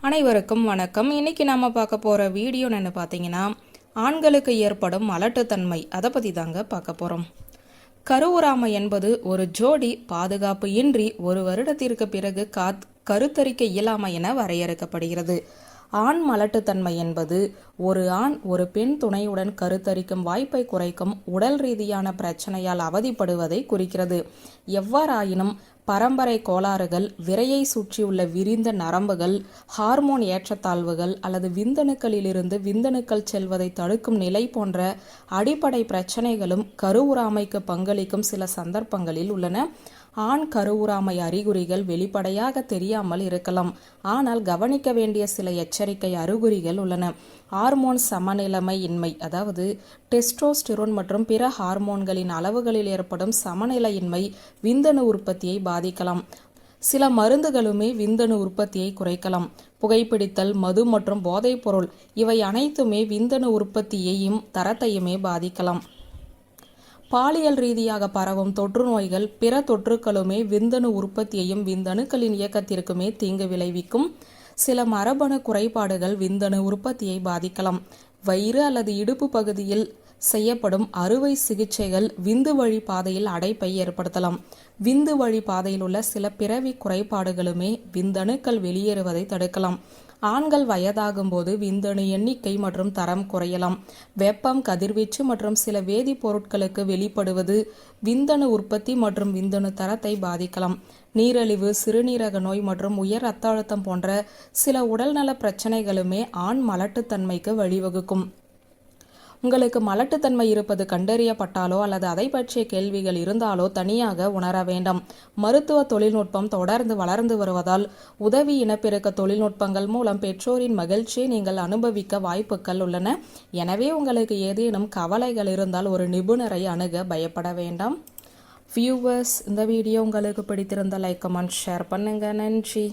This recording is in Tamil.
அனைவருக்கும் வணக்கம். இன்னைக்கு நாம பார்க்க போற வீடியோ என்ன பார்த்தீங்கன்னா ஆண்களுக்கு ஏற்படும் மலட்டுத்தன்மை அதை பத்தி தாங்க பார்க்க போறோம். கருவுறாமை என்பது ஒரு ஜோடி பாதுகாப்பு இன்றி ஒரு வருடத்திற்கு பிறகு காத் கருத்தரிக்க இயலாமை என வரையறுக்கப்படுகிறது. ஆண் மலட்டுத்தன்மை என்பது ஒரு ஆண் ஒரு பெண் துணையுடன் கருத்தரிக்கும் வாய்ப்பை குறைக்கும் உடல் ரீதியான பிரச்சனையால் அவதிப்படுவதை குறிக்கிறது. எவ்வாறாயினும் பரம்பரை கோளாறுகள் விரையை சுற்றியுள்ள விரிந்த நரம்புகள் ஹார்மோன் ஏற்றத்தாழ்வுகள் அல்லது விந்தணுக்களிலிருந்து விந்தணுக்கள் செல்வதை தடுக்கும் நிலை போன்ற அடிப்படை பிரச்சனைகளும் கருவுறாமைக்கு பங்களிக்கும் சில சந்தர்ப்பங்களில் உள்ளன. ஆண் கருவுறாமை அறிகுறிகள் வெளிப்படையாக தெரியாமல் இருக்கலாம். ஆனால் கவனிக்க வேண்டிய சில எச்சரிக்கை அறிகுறிகள் உள்ளன. ஹார்மோன் சமநிலைமை இன்மை அதாவது டெஸ்டோஸ்டிரோன் மற்றும் பிற ஹார்மோன்களின் அளவுகளில் ஏற்படும் சமநிலையின்மை விந்தணு உற்பத்தியை பாதிக்கலாம். சில மருந்துகளுமே விந்தணு உற்பத்தியை குறைக்கலாம். புகைப்பிடித்தல் மது மற்றும் போதைப்பொருள் இவை அனைத்துமே விந்தணு உற்பத்தியையும் தரத்தையுமே பாதிக்கலாம். பாலியல் ரீதியாக பரவும் தொற்று நோய்கள் பிற தொற்றுக்களுமே விந்தணு உற்பத்தியையும் விந்தணுக்களின் இயக்கத்திற்குமே தீங்கு விளைவிக்கும். சில மரபணு குறைபாடுகள் விந்தணு உற்பத்தியை பாதிக்கலாம். வயிறு அல்லது இடுப்பு பகுதியில் செய்யப்படும் அறுவை சிகிச்சைகள் விந்து வழி பாதையில் அடைப்பை ஏற்படுத்தலாம். விந்து வழி பாதையில் உள்ள சில பிறவி குறைபாடுகளுமே விந்தணுக்கள் வெளியேறுவதை தடுக்கலாம். ஆண்கள் வயதாகும் போது விந்தணு எண்ணிக்கை மற்றும் தரம் குறையலாம். வெப்பம் கதிர்வீச்சு மற்றும் சில வேதிப்பொருட்களுக்கு வெளிப்படுவது விந்தணு உற்பத்தி மற்றும் விந்தணு தரத்தை பாதிக்கலாம். நீரிழிவு சிறுநீரக நோய் மற்றும் உயர் ரத்த அழுத்தம் போன்ற சில உடல்நல பிரச்சனைகளுமே ஆண் மலட்டுத்தன்மைக்கு வழிவகுக்கும். உங்களுக்கு மலட்டுத்தன்மை இருப்பது கண்டறியப்பட்டாலோ அல்லது அதை பற்றிய கேள்விகள் இருந்தாலோ தனியாக உணர வேண்டாம். மருத்துவ தொழில்நுட்பம் தொடர்ந்து வளர்ந்து வருவதால் உதவி இனப்பெருக்க தொழில்நுட்பங்கள் மூலம் பெற்றோரின் மகிழ்ச்சியை நீங்கள் அனுபவிக்க வாய்ப்புகள் உள்ளன. எனவே உங்களுக்கு ஏதேனும் கவலைகள் இருந்தால் ஒரு நிபுணரை அணுக பயப்பட வேண்டாம். வியூவர்ஸ் இந்த வீடியோ உங்களுக்கு பிடித்திருந்த லைக் கமெண்ட் ஷேர் பண்ணுங்க. நன்றி.